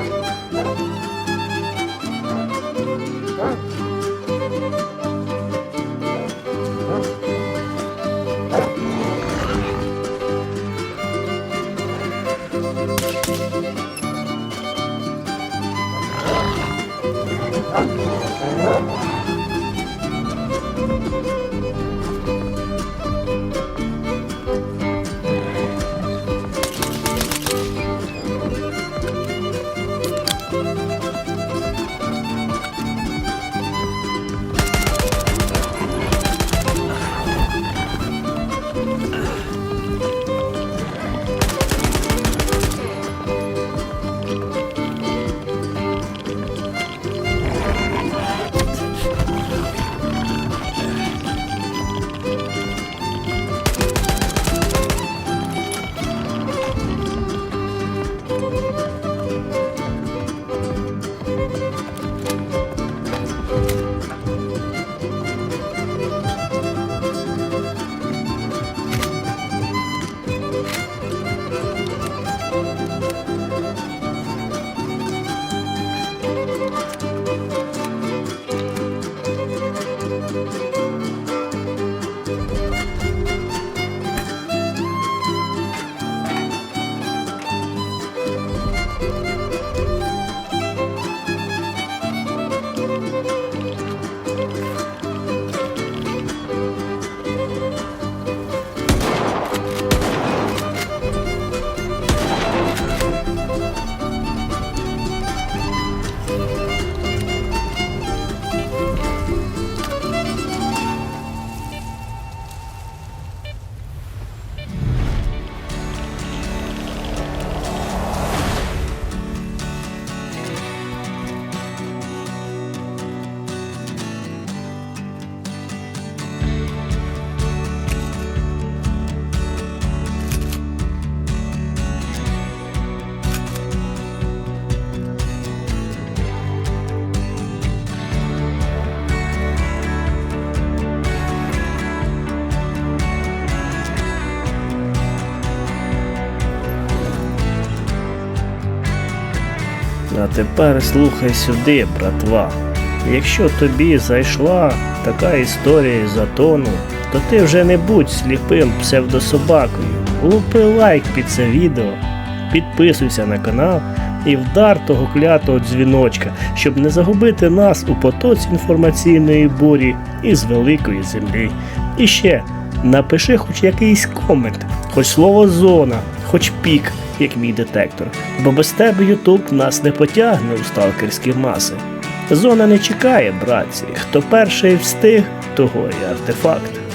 Música А тепер слухай сюди, братва. Якщо тобі зайшла така історія із затону, то ти вже не будь сліпим псевдособакою. Лупи лайк під це відео, підписуйся на канал і вдар того клятого дзвіночка, щоб не загубити нас у потоці інформаційної бурі із великої землі. І ще напиши хоч якийсь комент, хоч слово зона, хоч пік, як мій детектор, бо без тебе Ютуб нас не потягне у сталкерські маси. Зона не чекає, братці. Хто перший встиг, того і артефакт.